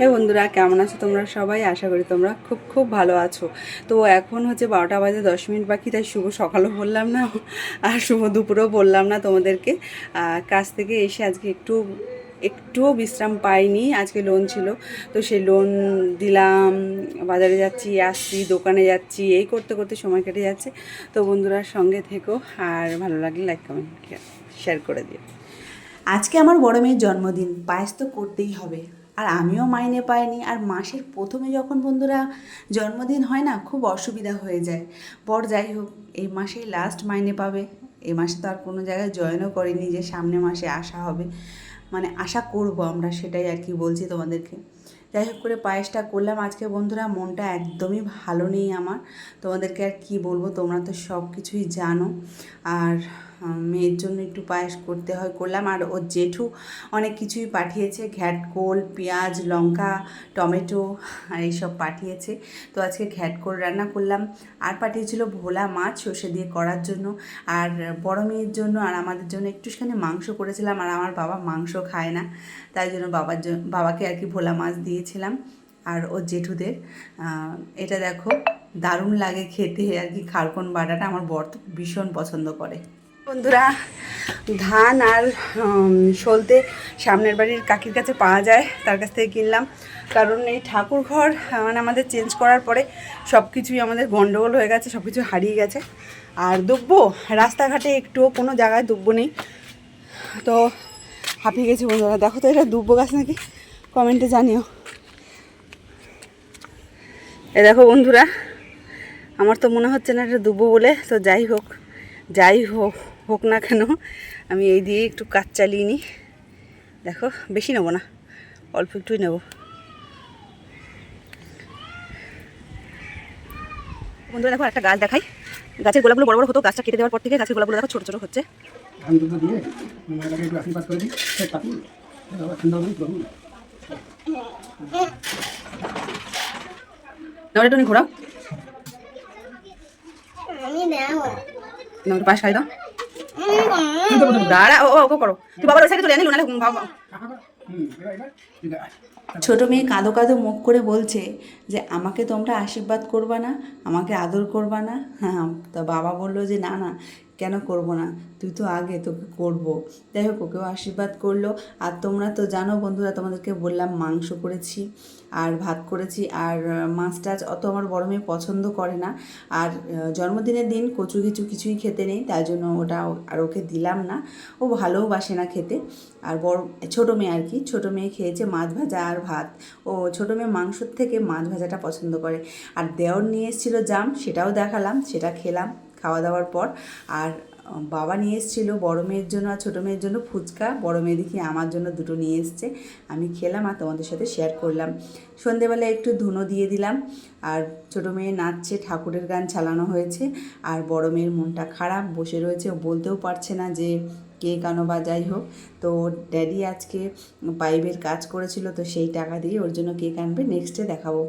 হে বন্ধুরা, কেমন আছো তোমরা সবাই? আশা করি তোমরা খুব খুব ভালো আছো। তো এখন হচ্ছে বারোটা বাজে দশ মিনিট বাকি, তাই শুভ সকালও বললাম না আর শুভ দুপুরেও বললাম না তোমাদেরকে। কাজ থেকে এসে আজকে একটু, একটুও বিশ্রাম পাইনি, আজকে লোন ছিল। তো সেই লোন দিলাম, বাজারে যাচ্ছি, আসছি, দোকানে যাচ্ছি, এই করতে করতে সময় কেটে যাচ্ছে। তো বন্ধুরা, সঙ্গে থেকো আর ভালো লাগলে লাইক কমেন্ট শেয়ার করে দিও। আজকে আমার বড় মেয়ের জন্মদিন, পায়েস তো করতেই হবে। আর আমিও মাইনে পাইনি। আর মাসের প্রথমে যখন বন্ধুরা জন্মদিন হয় না, খুব অসুবিধা হয়ে যায়। বর যাই হোক, এই মাসেই লাস্ট মাইনে পাবে। এই মাসে তো আর কোনো জায়গায় জয়েনও করিনি যে সামনে মাসে আসা হবে। মানে আশা করব আমরা, সেটাই আর কি বলছি তোমাদেরকে। যাই হোক করে পায়েসটা করলাম। আজকে বন্ধুরা মনটা একদমই ভালো নেই আমার। তোমাদেরকে আর কি বলব, তোমরা তো সব কিছুই জানো। আর মেয়ের জন্য একটু পায়েস করতে হয়, করলাম। আর ওর জেঠু অনেক কিছুই পাঠিয়েছে। ঘ্যাটকোল পেঁয়াজ, লঙ্কা, টমেটো আর এইসব পাঠিয়েছে। তো আজকে ঘ্যাটকোল রান্না করলাম। আর পাঠিয়েছিল ভোলা মাছ সর্ষে দিয়ে করার জন্য। আর বড় মেয়ের জন্য আর আমাদের জন্য একটুখানি মাংস করেছিলাম। আর আমার বাবা মাংস খায় না। তাই জন্য বাবার জন্য বাবাকে আর কি ভোলা মাছ দিয়েছিলাম। আর ওর জেঠুদের এটা দেখো, দারুণ লাগে খেতে। আর কি খারকন বাটাটা আমার বর ভীষণ পছন্দ করে। বন্ধুরা, ধান আর সলতে সামনের বাড়ির কাকির কাছে পাওয়া যায়, তার কাছ থেকে কিনলাম। কারণ এই ঠাকুর ঘর মানে আমাদের চেঞ্জ করার পরে সব কিছুই আমাদের গন্ডগোল হয়ে গেছে সব কিছু হারিয়ে গেছে। আর দুব্বো, রাস্তাঘাটে একটুও কোনো জায়গায় দুব্বো নেই। তো হাঁপিয়ে গেছি বন্ধুরা। দেখো তো এটা দুব্বো গাছ নাকি? কমেন্টে জানিও। এ দেখো বন্ধুরা, আমার তো মনে হচ্ছে না এটা দুব্বো বলে, তো যাই হোক। যাই হোক হোক না কেন আমি এই দিয়ে একটু কাজ চালিয়ে নিই। দেখো বেশি নেব না অল্প একটুই নেব। বন্ধুরা দেখো একটা গাছ দেখাই। গাছের গোলাপগুলো বড় বড় হতো গাছটা কেটে দেওয়ার পর থেকে গাছের গোলাপগুলো দেখো ছোটো ছোটো হচ্ছে। ঘোরাও। না পাশ খাই দাও। দাঁড়া ও ও, ও করো। তুই বাবার ওই সাইডে চলে লোনালে ছোট মেয়ে কাঁদো কাঁদো মুখ করে বলছে যে আমাকে তোমরা আশীর্বাদ করবা না আমাকে আদর করবা না? হ্যাঁ তা বাবা বলল যে না না কেন করব না? তুই তো আগে তোকে করব। যাই হোক, ওকেও আশীর্বাদ করল। আর তোমরা তো জানো বন্ধুরা, তোমাদেরকে বললাম মাংস করেছি আর ভাত করেছি। আর মাছ টাছ অত আমার বড় মেয়ে পছন্দ করে না। আর জন্মদিনের দিন কচু কিছু কিছুই খেতে নেই, তাই জন্য ওটা আর ওকে দিলাম না। ও ভালোবাসে না খেতে। আর বড়, ছোটো মেয়ে আর কি, ছোটো মেয়ে খেয়েছে মাছ ভাজা আর ভাত। ও ছোটো মেয়ে মাংসর থেকে মাছ ভাজাটা পছন্দ করে। আর দেওর নিয়ে এসেছিল জাম, সেটাও দেখালাম, সেটা খেলাম। খাওয়া দাওয়ার পর। আর বাবা নিয়ে এসেছিল বড় মেয়ের জন্য আর ছোটো মেয়ের জন্য ফুচকা। বড়ো মেয়ে দেখি আমার জন্য দুটো নিয়ে এসছে। আমি খেলাম আর তোমাদের সাথে শেয়ার করলাম। সন্ধেবেলা একটু ধুনো দিয়ে দিলাম। আর ছোটো মেয়ে নাচছে, ঠাকুরের গান চালানো হয়েছে। আর বড় মেয়ের মনটা খারাপ, বসে রয়েছে। ও বলতেও পারছে না যে কে কেন বা যাই হোক। তো ড্যাডি আজকে পাইপের কাজ করেছিল, তো সেই টাকা দিয়ে ওর জন্য কেক আনবে। নেক্সটে দেখাবো।